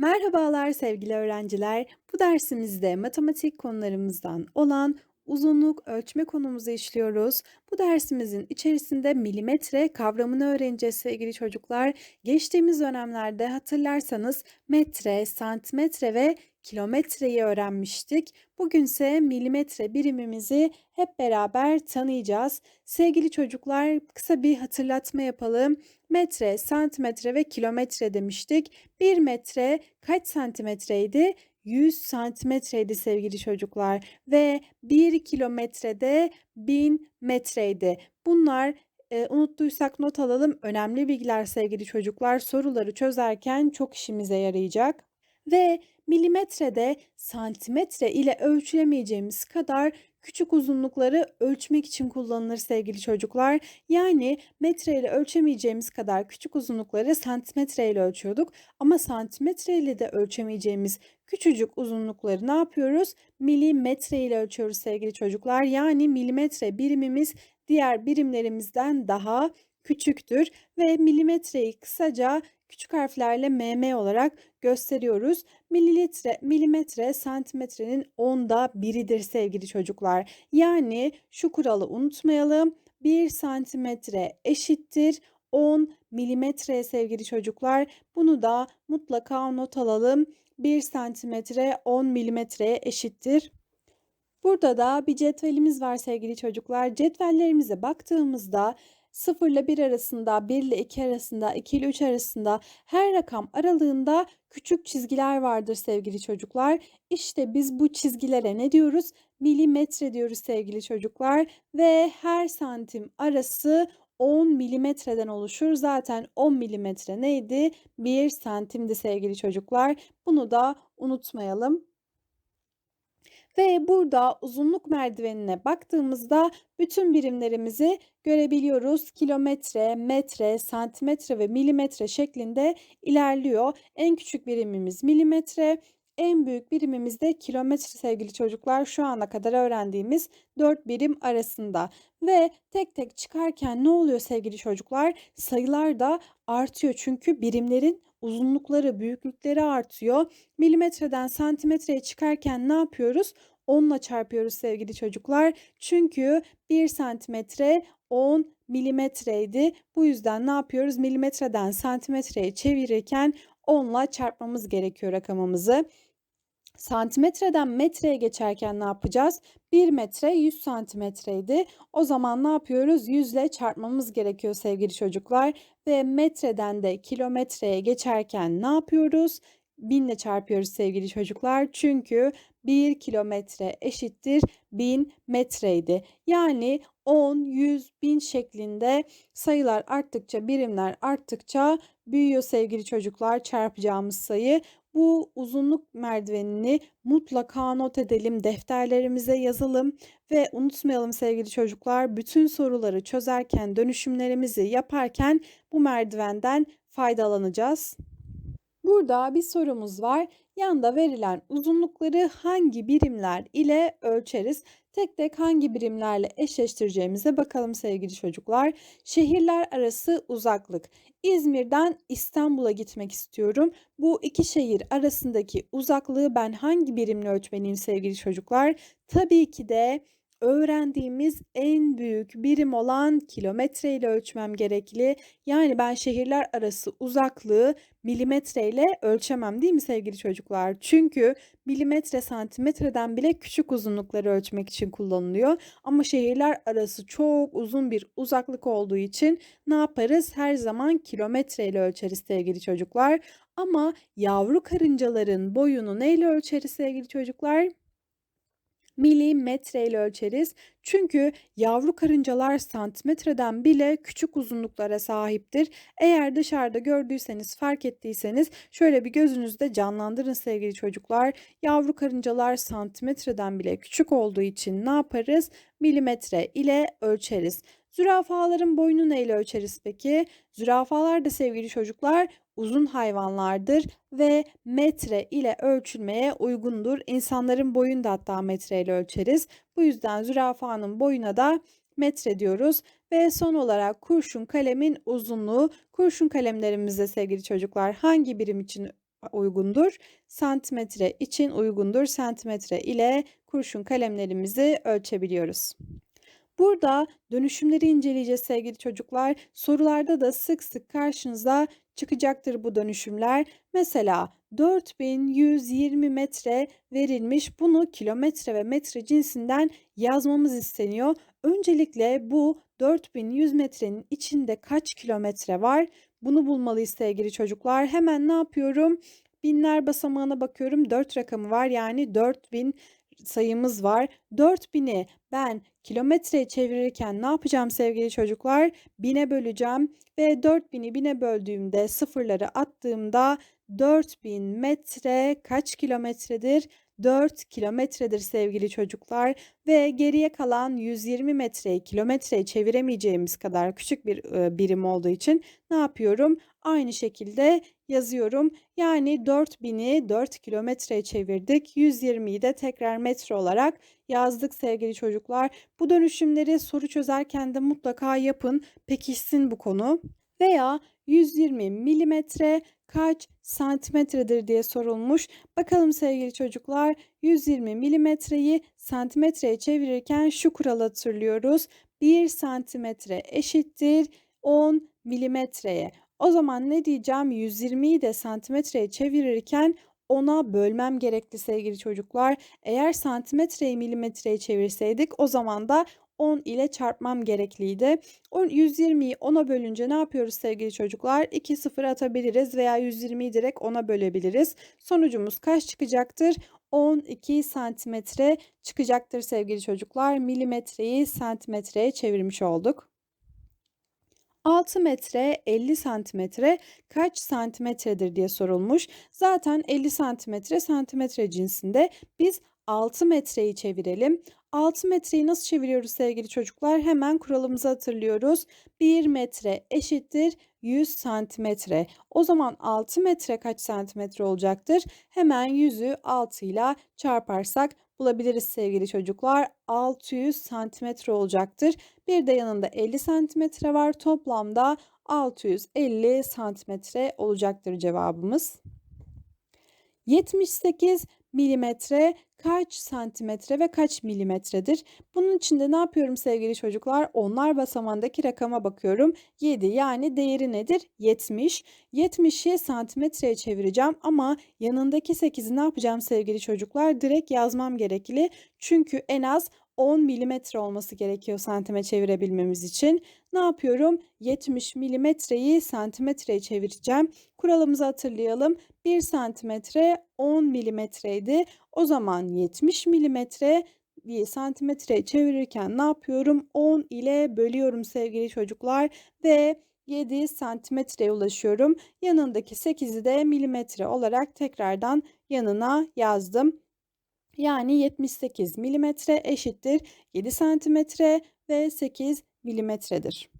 Merhabalar sevgili öğrenciler. Bu dersimizde matematik konularımızdan olan uzunluk ölçme konumuzu işliyoruz. Bu dersimizin içerisinde milimetre kavramını öğreneceğiz sevgili çocuklar. Geçtiğimiz dönemlerde hatırlarsanız metre, santimetre ve kilometreyi öğrenmiştik. Bugünse milimetre birimimizi hep beraber tanıyacağız. Sevgili çocuklar kısa bir hatırlatma yapalım. Metre, santimetre ve kilometre demiştik. 1 metre kaç santimetreydi? 100 santimetreydi sevgili çocuklar ve 1 kilometrede 1000 metreydi. Bunlar e, unuttuysak not alalım. Önemli bilgiler sevgili çocuklar. Soruları çözerken çok işimize yarayacak. Ve milimetrede santimetre ile ölçülemeyeceğimiz kadar küçük uzunlukları ölçmek için kullanılır sevgili çocuklar. Yani metre ile ölçemeyeceğimiz kadar küçük uzunlukları santimetre ile ölçüyorduk. Ama santimetre ile de ölçemeyeceğimiz küçücük uzunlukları ne yapıyoruz? Milimetre ile ölçüyoruz sevgili çocuklar. Yani milimetre birimimiz diğer birimlerimizden daha küçüktür ve milimetreyi kısaca küçük harflerle mm olarak gösteriyoruz. Mililitre, milimetre santimetrenin onda biridir sevgili çocuklar. Yani şu kuralı unutmayalım. 1 santimetre eşittir 10 milimetre sevgili çocuklar. Bunu da mutlaka not alalım. 1 santimetre 10 milimetreye eşittir. Burada da bir cetvelimiz var sevgili çocuklar. Cetvellerimize baktığımızda 0 ile 1 arasında, 1 ile 2 arasında, 2 ile 3 arasında her rakam aralığında küçük çizgiler vardır sevgili çocuklar. İşte biz bu çizgilere ne diyoruz? Milimetre diyoruz sevgili çocuklar ve her santim arası 10 milimetreden oluşur. Zaten 10 milimetre neydi? 1 santimdi sevgili çocuklar. Bunu da unutmayalım. Ve burada uzunluk merdivenine baktığımızda bütün birimlerimizi görebiliyoruz. Kilometre, metre, santimetre ve milimetre şeklinde ilerliyor. En küçük birimimiz milimetre, en büyük birimimiz de kilometre sevgili çocuklar şu ana kadar öğrendiğimiz 4 birim arasında. Ve tek tek çıkarken ne oluyor sevgili çocuklar? Sayılar da artıyor çünkü birimlerin uzunlukları, büyüklükleri artıyor. Milimetreden santimetreye çıkarken ne yapıyoruz? 10 ile çarpıyoruz sevgili çocuklar. Çünkü 1 santimetre 10 milimetreydi. Bu yüzden ne yapıyoruz? Milimetreden santimetreye çevirirken 10 ile çarpmamız gerekiyor rakamımızı. Santimetreden metreye geçerken ne yapacağız? 1 metre 100 santimetreydi. O zaman ne yapıyoruz? 100 ile çarpmamız gerekiyor sevgili çocuklar. Ve metreden de kilometreye geçerken ne yapıyoruz? 1000 ile çarpıyoruz sevgili çocuklar. Çünkü 1 kilometre eşittir 1000 metreydi. Yani 10, 100, 1000 şeklinde sayılar arttıkça, birimler arttıkça büyüyor sevgili çocuklar çarpacağımız sayı. Bu uzunluk merdivenini mutlaka not edelim, defterlerimize yazalım ve unutmayalım sevgili çocuklar bütün soruları çözerken, dönüşümlerimizi yaparken bu merdivenden faydalanacağız. Burada bir sorumuz var. Yanda verilen uzunlukları hangi birimler ile ölçeriz? Tek tek hangi birimlerle eşleştireceğimize bakalım sevgili çocuklar. Şehirler arası uzaklık. İzmir'den İstanbul'a gitmek istiyorum. Bu iki şehir arasındaki uzaklığı ben hangi birimle ölçmeliyim sevgili çocuklar? Tabii ki de öğrendiğimiz en büyük birim olan kilometre ile ölçmem gerekli. Yani ben şehirler arası uzaklığı milimetre ile ölçemem değil mi sevgili çocuklar? Çünkü milimetre santimetreden bile küçük uzunlukları ölçmek için kullanılıyor. Ama şehirler arası çok uzun bir uzaklık olduğu için ne yaparız? Her zaman kilometre ile ölçeriz sevgili çocuklar. Ama yavru karıncaların boyunu neyle ölçeriz sevgili çocuklar? Milimetre ile ölçeriz. Çünkü yavru karıncalar santimetreden bile küçük uzunluklara sahiptir. Eğer dışarıda gördüyseniz, fark ettiyseniz şöyle bir gözünüzde canlandırın sevgili çocuklar. Yavru karıncalar santimetreden bile küçük olduğu için ne yaparız? Milimetre ile ölçeriz. Zürafaların boyunu neyle ölçeriz peki? Zürafalar da sevgili çocuklar uzun hayvanlardır ve metre ile ölçülmeye uygundur. İnsanların boyunu da hatta metre ile ölçeriz. Bu yüzden zürafanın boyuna da metre diyoruz. Ve son olarak kurşun kalemin uzunluğu. Kurşun kalemlerimizde sevgili çocuklar hangi birim için uygundur. Santimetre için uygundur. Santimetre ile kurşun kalemlerimizi ölçebiliyoruz. Burada dönüşümleri inceleyeceğiz sevgili çocuklar. Sorularda da sık sık karşınıza çıkacaktır bu dönüşümler. Mesela 4120 metre verilmiş. Bunu kilometre ve metre cinsinden yazmamız isteniyor. Öncelikle bu 4100 metrenin içinde kaç kilometre var? Bunu bulmalıyız sevgili çocuklar. Hemen ne yapıyorum? Binler basamağına bakıyorum. 4 rakamı var. Yani 4000 sayımız var. 4000'i ben kilometreye çevirirken ne yapacağım sevgili çocuklar? 1000'e böleceğim ve 4000'i 1000'e böldüğümde sıfırları attığımda 4000 metre kaç kilometredir? 4 kilometredir sevgili çocuklar ve geriye kalan 120 metreyi kilometreye çeviremeyeceğimiz kadar küçük bir birim olduğu için ne yapıyorum? Aynı şekilde yazıyorum. Yani 4000'i 4 kilometreye çevirdik. 120'yi de tekrar metre olarak yazdık sevgili çocuklar. Bu dönüşümleri soru çözerken de mutlaka yapın. Pekişsin bu konu. Veya 120 milimetre kaç santimetredir diye sorulmuş. Bakalım sevgili çocuklar 120 milimetreyi santimetreye çevirirken şu kuralı hatırlıyoruz. 1 santimetre eşittir 10 milimetreye. O zaman ne diyeceğim? 120'yi de santimetreye çevirirken ona bölmem gerekli sevgili çocuklar. Eğer santimetreyi milimetreye çevirseydik o zaman da 10 ile çarpmam gerekliydi. 120'yi 10'a bölünce ne yapıyoruz sevgili çocuklar? 2 sıfır atabiliriz veya 120'yi direkt 10'a bölebiliriz. Sonucumuz kaç çıkacaktır? 12 santimetre çıkacaktır sevgili çocuklar. Milimetreyi santimetreye çevirmiş olduk. 6 metre 50 santimetre kaç santimetredir diye sorulmuş. Zaten 50 santimetre santimetre cinsinde biz 6 metreyi çevirelim. 6 metreyi nasıl çeviriyoruz sevgili çocuklar? Hemen kuralımızı hatırlıyoruz. 1 metre eşittir 100 santimetre. O zaman 6 metre kaç santimetre olacaktır? Hemen 100'ü 6 ile çarparsak bulabiliriz sevgili çocuklar. 600 santimetre olacaktır. Bir de yanında 50 santimetre var. Toplamda 650 santimetre olacaktır cevabımız. 78 milimetre kaç santimetre ve kaç milimetredir? Bunun için de ne yapıyorum sevgili çocuklar? Onlar basamandaki rakama bakıyorum. 7 yani değeri nedir? 70. 70'i santimetreye çevireceğim ama yanındaki 8'i ne yapacağım sevgili çocuklar? Direkt yazmam gerekli. Çünkü en az 10 milimetre olması gerekiyor santime çevirebilmemiz için. Ne yapıyorum? 70 milimetreyi santimetreye çevireceğim. Kuralımızı hatırlayalım. 1 santimetre 10 milimetreydi. O zaman 70 milimetre bir santimetreye çevirirken ne yapıyorum? 10 ile bölüyorum sevgili çocuklar ve 7 santimetreye ulaşıyorum. Yanındaki 8'i de milimetre olarak tekrardan yanına yazdım. Yani 78 milimetre eşittir 7 santimetre ve 8 milimetredir.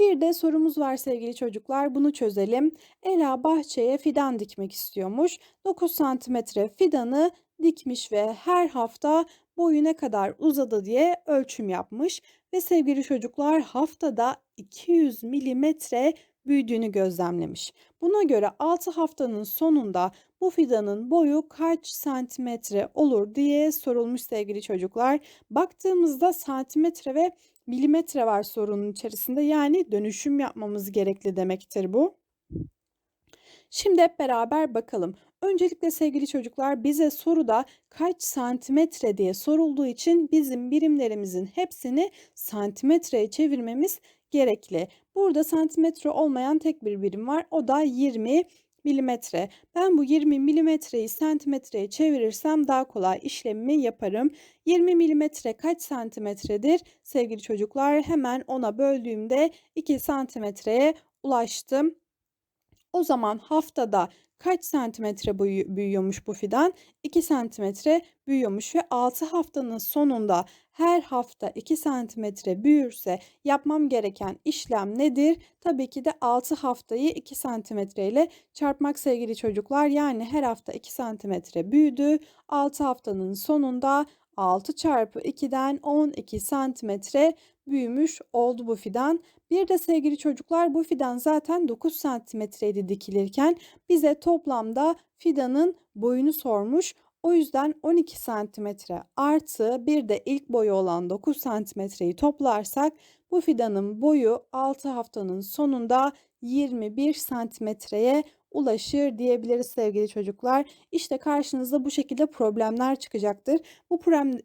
Bir de sorumuz var sevgili çocuklar. Bunu çözelim. Ela bahçeye fidan dikmek istiyormuş. 9 santimetre fidanı dikmiş ve her hafta boyu ne kadar uzadı diye ölçüm yapmış. Ve sevgili çocuklar haftada 200 milimetre büyüdüğünü gözlemlemiş. Buna göre 6 haftanın sonunda bu fidanın boyu kaç santimetre olur diye sorulmuş sevgili çocuklar. Baktığımızda santimetre ve milimetre var sorunun içerisinde. Yani dönüşüm yapmamız gerekli demektir bu. Şimdi hep beraber bakalım. Öncelikle sevgili çocuklar bize soruda kaç santimetre diye sorulduğu için bizim birimlerimizin hepsini santimetreye çevirmemiz gerekli. Burada santimetre olmayan tek bir birim var. O da 20 milimetre. Ben bu 20 milimetreyi santimetreye çevirirsem daha kolay işlemimi yaparım. 20 milimetre kaç santimetredir? Sevgili çocuklar hemen ona böldüğümde 2 santimetreye ulaştım. O zaman haftada kaç santimetre büyüyormuş bu fidan? 2 santimetre büyüyormuş ve 6 haftanın sonunda her hafta 2 santimetre büyürse yapmam gereken işlem nedir? Tabii ki de 6 haftayı 2 santimetre ile çarpmak sevgili çocuklar. Yani her hafta 2 santimetre büyüdü. 6 haftanın sonunda 6 çarpı 2'den 12 santimetre büyümüş oldu bu fidan. Bir de sevgili çocuklar bu fidan zaten 9 santimetreydi dikilirken bize toplamda fidanın boyunu sormuş. O yüzden 12 santimetre artı bir de ilk boyu olan 9 santimetreyi toplarsak bu fidanın boyu 6 haftanın sonunda 21 santimetreye ulaşır diyebiliriz sevgili çocuklar. İşte karşınızda bu şekilde problemler çıkacaktır. Bu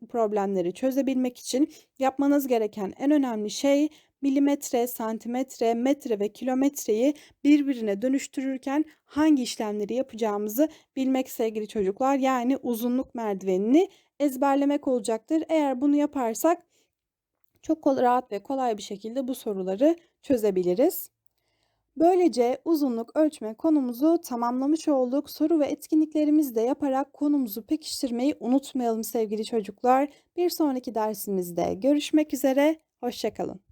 problemleri çözebilmek için yapmanız gereken en önemli şey milimetre, santimetre, metre ve kilometreyi birbirine dönüştürürken hangi işlemleri yapacağımızı bilmek sevgili çocuklar. Yani uzunluk merdivenini ezberlemek olacaktır. Eğer bunu yaparsak çok rahat ve kolay bir şekilde bu soruları çözebiliriz. Böylece uzunluk ölçme konumuzu tamamlamış olduk. Soru ve etkinliklerimizi de yaparak konumuzu pekiştirmeyi unutmayalım sevgili çocuklar. Bir sonraki dersimizde görüşmek üzere. Hoşçakalın.